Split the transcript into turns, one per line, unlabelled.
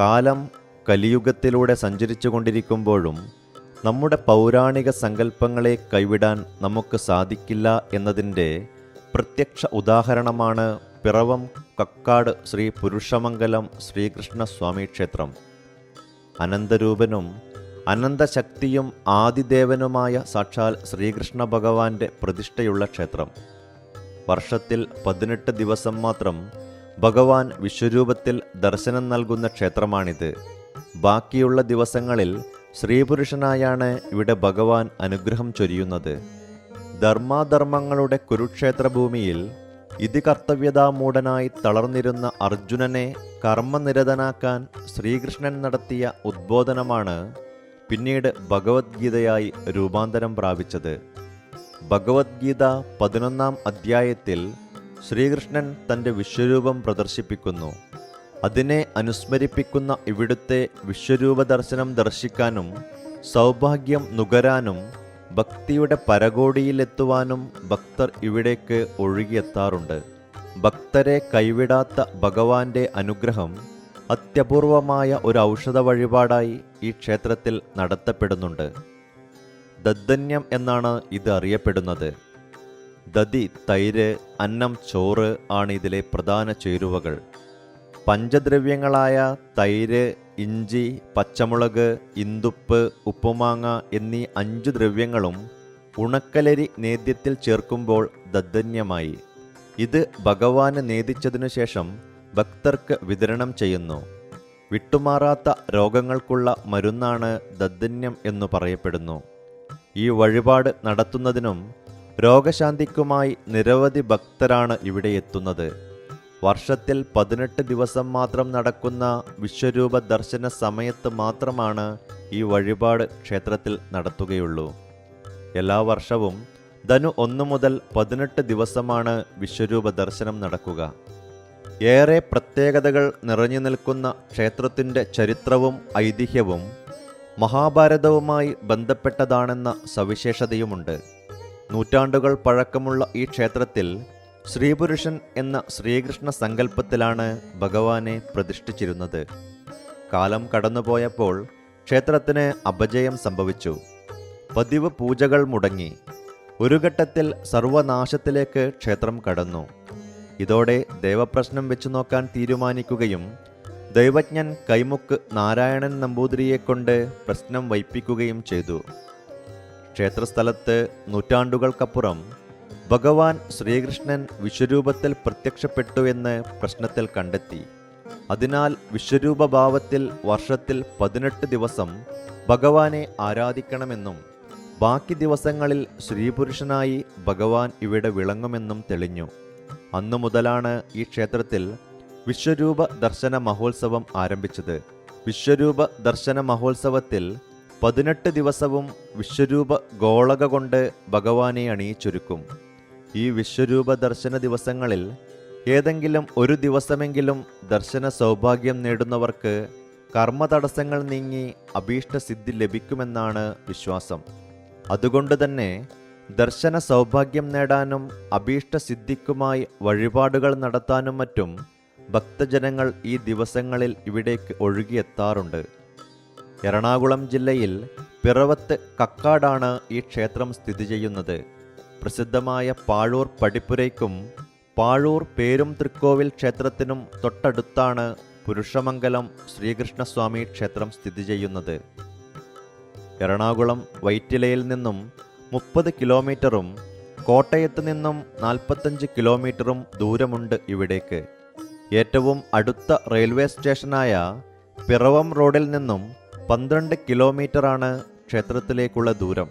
കാലം കലിയുഗത്തിലൂടെ സഞ്ചരിച്ചു കൊണ്ടിരിക്കുമ്പോഴും നമ്മുടെ പൗരാണിക സങ്കല്പങ്ങളെ കൈവിടാൻ നമുക്ക് സാധിക്കില്ല എന്നതിന്റെ പ്രത്യക്ഷ ഉദാഹരണമാണ് പിറവം കക്കാട് ശ്രീ പുരുഷമംഗലം ശ്രീകൃഷ്ണസ്വാമി ക്ഷേത്രം. അനന്തരൂപനും അനന്തശക്തിയും ആദിദേവനുമായ സാക്ഷാൽ ശ്രീകൃഷ്ണ ഭഗവാന്റെ പ്രതിഷ്ഠയുള്ള ക്ഷേത്രം. വർഷത്തിൽ പതിനെട്ട് ദിവസം മാത്രം ഭഗവാൻ വിശ്വരൂപത്തിൽ ദർശനം നൽകുന്ന ക്ഷേത്രമാണിത്. ബാക്കിയുള്ള ദിവസങ്ങളിൽ ശ്രീപുരുഷനായാണ് ഇവിടെ ഭഗവാൻ അനുഗ്രഹം ചൊരിയുന്നത്. ധർമാധർമ്മങ്ങളുടെ കുരുക്ഷേത്ര ഭൂമിയിൽ ഇതികർത്തവ്യതാമൂഢനായി തളർന്നിരുന്ന അർജുനനെ കർമ്മനിരതനാക്കാൻ ശ്രീകൃഷ്ണൻ നടത്തിയ ഉദ്ബോധനമാണ് പിന്നീട് ഭഗവത്ഗീതയായി രൂപാന്തരം പ്രാപിച്ചത്. ഭഗവത്ഗീത പതിനൊന്നാം അധ്യായത്തിൽ ശ്രീകൃഷ്ണൻ തന്റെ വിശ്വരൂപം പ്രദർശിപ്പിക്കുന്നു. അതിനെ അനുസ്മരിപ്പിക്കുന്ന ഇവിടുത്തെ വിശ്വരൂപ ദർശനം ദർശിക്കാനും സൗഭാഗ്യം നുകരാനും ഭക്തിയുടെ പരകോടിയിലെത്തുവാനും ഭക്തർ ഇവിടേക്ക് ഒഴുകിയെത്താറുണ്ട്. ഭക്തരെ കൈവിടാത്ത ഭഗവാന്റെ അനുഗ്രഹം അത്യപൂർവമായ ഒരു ഔഷധ വഴിപാടായി ഈ ക്ഷേത്രത്തിൽ നടത്തപ്പെടുന്നുണ്ട്. ദദ്ദന്യം എന്നാണ് ഇത് അറിയപ്പെടുന്നത്. ദതി തൈര് അന്നം ചോറ് ആണ് ഇതിലെ പ്രധാന ചേരുവകൾ. പഞ്ചദ്രവ്യങ്ങളായ തൈര് ഇഞ്ചി പച്ചമുളക് ഇന്ദുപ്പ് ഉപ്പുമാങ്ങ എന്നീ അഞ്ചു ദ്രവ്യങ്ങളും ഉണക്കലരി നേദ്യത്തിൽ ചേർക്കുമ്പോൾ ദദ്ദന്യമായി ഇത് ഭഗവാന് നേദിച്ചതിനു ശേഷം ഭക്തർക്ക് വിതരണം ചെയ്യുന്നു. വിട്ടുമാറാത്ത രോഗങ്ങൾക്കുള്ള മരുന്നാണ് ദദ്ദന്യം എന്നു പറയപ്പെടുന്നു. ഈ വഴിപാട് നടത്തുന്നതിനും രോഗശാന്തിക്കുമായി നിരവധി ഭക്തരാണ് ഇവിടെ എത്തുന്നത്. വർഷത്തിൽ പതിനെട്ട് ദിവസം മാത്രം നടക്കുന്ന വിശ്വരൂപ ദർശന സമയത്ത് മാത്രമാണ് ഈ വഴിപാട് ക്ഷേത്രത്തിൽ നടത്തുകയുള്ളൂ. എല്ലാ വർഷവും ധനു ഒന്ന് മുതൽ പതിനെട്ട് ദിവസമാണ് വിശ്വരൂപ ദർശനം നടക്കുക. ഏറെ പ്രത്യേകതകൾ നിറഞ്ഞു നിൽക്കുന്ന ക്ഷേത്രത്തിന്റെ ചരിത്രവും ഐതിഹ്യവും മഹാഭാരതവുമായി ബന്ധപ്പെട്ടതാണെന്ന സവിശേഷതയുമുണ്ട്. നൂറ്റാണ്ടുകൾ പഴക്കമുള്ള ഈ ക്ഷേത്രത്തിൽ ശ്രീപുരുഷൻ എന്ന ശ്രീകൃഷ്ണ സങ്കല്പത്തിലാണ് ഭഗവാനെ പ്രതിഷ്ഠിച്ചിരുന്നത്. കാലം കടന്നുപോയപ്പോൾ ക്ഷേത്രത്തിന് അപജയം സംഭവിച്ചു. പതിവ് പൂജകൾ മുടങ്ങി. ഒരു ഘട്ടത്തിൽ സർവനാശത്തിലേക്ക് ക്ഷേത്രം കടന്നു. ഇതോടെ ദേവപ്രശ്നം വെച്ചു നോക്കാൻ തീരുമാനിക്കുകയും ദൈവജ്ഞൻ കൈമുക്ക് നാരായണൻ നമ്പൂതിരിയെക്കൊണ്ട് പ്രശ്നം വൈപ്പിക്കുകയും ചെയ്തു. ക്ഷേത്രസ്ഥലത്ത് നൂറ്റാണ്ടുകൾക്കപ്പുറം ഭഗവാൻ ശ്രീകൃഷ്ണൻ വിശ്വരൂപത്തിൽ പ്രത്യക്ഷപ്പെട്ടു എന്ന് പ്രശ്നത്തിൽ കണ്ടെത്തി. അതിനാൽ വിശ്വരൂപഭാവത്തിൽ വർഷത്തിൽ പതിനെട്ട് ദിവസം ഭഗവാനെ ആരാധിക്കണമെന്നും ബാക്കി ദിവസങ്ങളിൽ ശ്രീപുരുഷനായി ഭഗവാൻ ഇവിടെ വിളങ്ങുമെന്നും തെളിഞ്ഞു. അന്നു മുതലാണ് ഈ ക്ഷേത്രത്തിൽ വിശ്വരൂപ ദർശന മഹോത്സവം ആരംഭിച്ചത്. വിശ്വരൂപ ദർശന മഹോത്സവത്തിൽ പതിനെട്ട് ദിവസവും വിശ്വരൂപ ഗോളക കൊണ്ട് ഭഗവാനെ അണിയിച്ചൊരുക്കും. ഈ വിശ്വരൂപ ദർശന ദിവസങ്ങളിൽ ഏതെങ്കിലും ഒരു ദിവസമെങ്കിലും ദർശന സൗഭാഗ്യം നേടുന്നവർക്ക് കർമ്മ കർമ്മതടസ്സങ്ങൾ നീങ്ങി അഭീഷ്ടസിദ്ധി ലഭിക്കുമെന്നാണ് വിശ്വാസം. അതുകൊണ്ട് തന്നെ ദർശന സൗഭാഗ്യം നേടാനും അഭീഷ്ടസിദ്ധിക്കുമായി വഴിപാടുകൾ നടത്താനും മറ്റും ഭക്തജനങ്ങൾ ഈ ദിവസങ്ങളിൽ ഇവിടേക്ക് ഒഴുകിയെത്താറുണ്ട്. എറണാകുളം ജില്ലയിൽ പിറവത്ത് കക്കാടാണ് ഈ ക്ഷേത്രം സ്ഥിതി ചെയ്യുന്നത്. പ്രസിദ്ധമായ പാഴൂർ പടിപ്പുരയ്ക്കും പാഴൂർ പേരും തൃക്കോവിൽ ക്ഷേത്രത്തിനും തൊട്ടടുത്താണ് പുരുഷമംഗലം ശ്രീകൃഷ്ണസ്വാമി ക്ഷേത്രം സ്ഥിതി ചെയ്യുന്നത്. എറണാകുളം വൈറ്റിലയിൽ നിന്നും മുപ്പത് കിലോമീറ്ററും കോട്ടയത്ത് നിന്നും നാൽപ്പത്തഞ്ച് കിലോമീറ്ററും ദൂരമുണ്ട് ഇവിടേക്ക്. ഏറ്റവും അടുത്ത റെയിൽവേ സ്റ്റേഷനായ പിറവം റോഡിൽ നിന്നും പന്ത്രണ്ട് കിലോമീറ്ററാണ് ക്ഷേത്രത്തിലേക്കുള്ള ദൂരം.